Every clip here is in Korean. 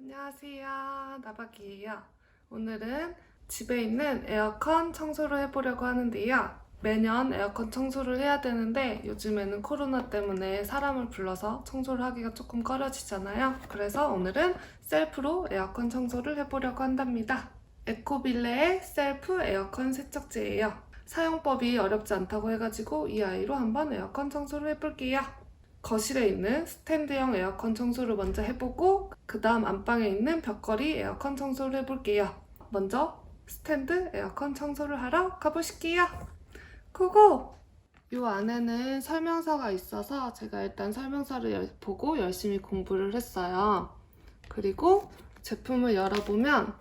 안녕하세요. 나박이에요. 오늘은 집에 있는 에어컨 청소를 해보려고 하는데요. 매년 에어컨 청소를 해야 되는데 요즘에는 코로나 때문에 사람을 불러서 청소를 하기가 조금 꺼려지잖아요. 그래서 오늘은 셀프로 에어컨 청소를 해보려고 한답니다. 에코빌레의 셀프 에어컨 세척제예요. 사용법이 어렵지 않다고 해가지고 이 아이로 한번 에어컨 청소를 해볼게요. 거실에 있는 스탠드형 에어컨 청소를 먼저 해보고 그 다음 안방에 있는 벽걸이 에어컨 청소를 해볼게요. 먼저 스탠드 에어컨 청소를 하러 가보실게요. 고고! 이 안에는 설명서가 있어서 제가 일단 설명서를 열- 보고 열심히 공부를 했어요. 그리고 제품을 열어보면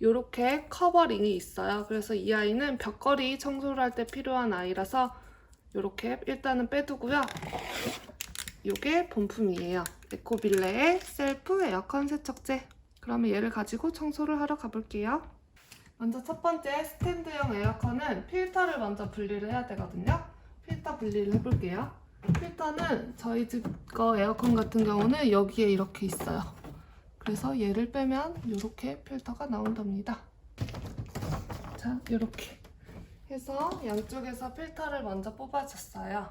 이렇게 커버링이 있어요. 그래서 이 아이는 벽걸이 청소를 할 때 필요한 아이라서 이렇게 일단은 빼두고요. 이게 본품이에요. 에코빌레의 셀프 에어컨 세척제. 그러면 얘를 가지고 청소를 하러 가볼게요. 먼저 첫 번째 스탠드형 에어컨은 필터를 먼저 분리를 해야 되거든요. 필터 분리를 해볼게요. 필터는 저희 집 거 에어컨 같은 경우는 여기에 이렇게 있어요. 그래서 얘를 빼면 이렇게 필터가 나온답니다. 자, 이렇게 해서 양쪽에서 필터를 먼저 뽑아줬어요.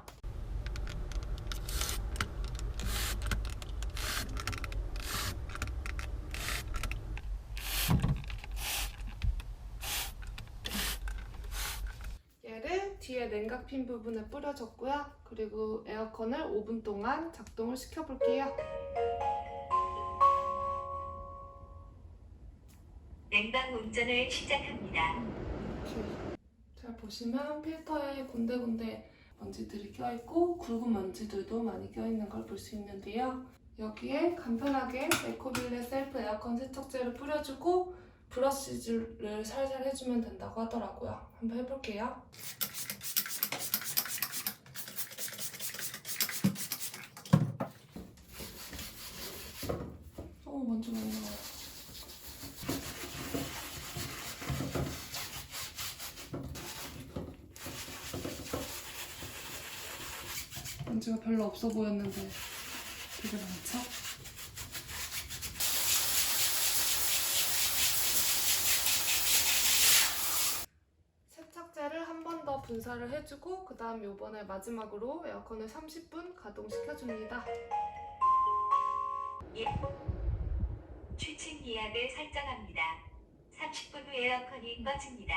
얘를 뒤에 냉각 핀 부분에 뿌려줬고요. 그리고 에어컨을 5분 동안 작동을 시켜볼게요. 냉방 운전을 시작합니다. 잘 보시면 필터에 군데군데 먼지들이 껴있고 굵은 먼지들도 많이 껴있는 걸 볼 수 있는데요. 여기에 간편하게 에코빌레 셀프 에어컨 세척제를 뿌려주고 브러쉬질을 살살 해주면 된다고 하더라고요. 한번 해볼게요. 어, 먼지 많이 나와요. 먼지가 별로 없어 보였는데 되게 많죠? 세척제를 한 번 더 분사를 해주고 그 다음 요번에 마지막으로 에어컨을 30분 가동시켜줍니다. 취침 예약을 설정합니다. 30분 후 에어컨이 꺼집니다.